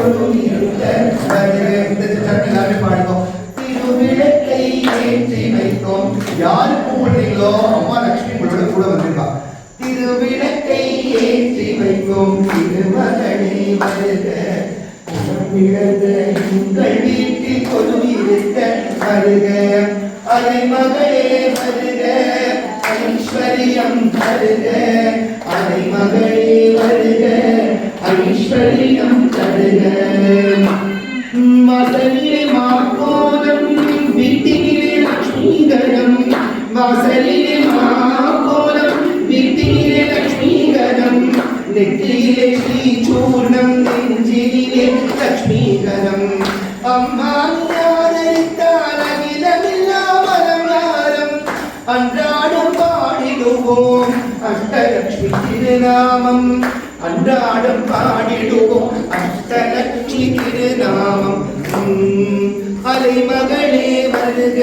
பொருள் இருக்க இந்த சட்டம் எல்லாமே பாடுவோம் திருவிளக்கை ஏற்றி வைத்தோம் யாரு கும்பிடுறீங்களோ அம்மா லட்சுமி உங்களோட கூட வந்திருக்கா திருவிளக்கை ஏற்றி வைத்தோம் திருமகனை வருக உங்கள் வீட்டில் மகளே வருக ஐஸ்வர்யம் வருக அலை மகளே ഈശ്വരീയം തരുക വസലിലെ മാർക്കോലം വിട്ടിയിലെ ലക്ഷ്മീകരം വസലിലെ മാർക്കോലം വിട്ടിയിലെ ലക്ഷ്മീകരം നെറ്റിയിലെ ശ്രീചൂർണം നെഞ്ചിലെ ലക്ഷ്മീകരം. അമ്മാനിയാതിരിത്താലകിലമില്ലാമലമാരം അന്റാടും പാടിടുവോ അഷ്ടലക്ഷ്മി തിരുനാമം അന്റാടും പാടി நாமம் உம், அலைமகளே வருக.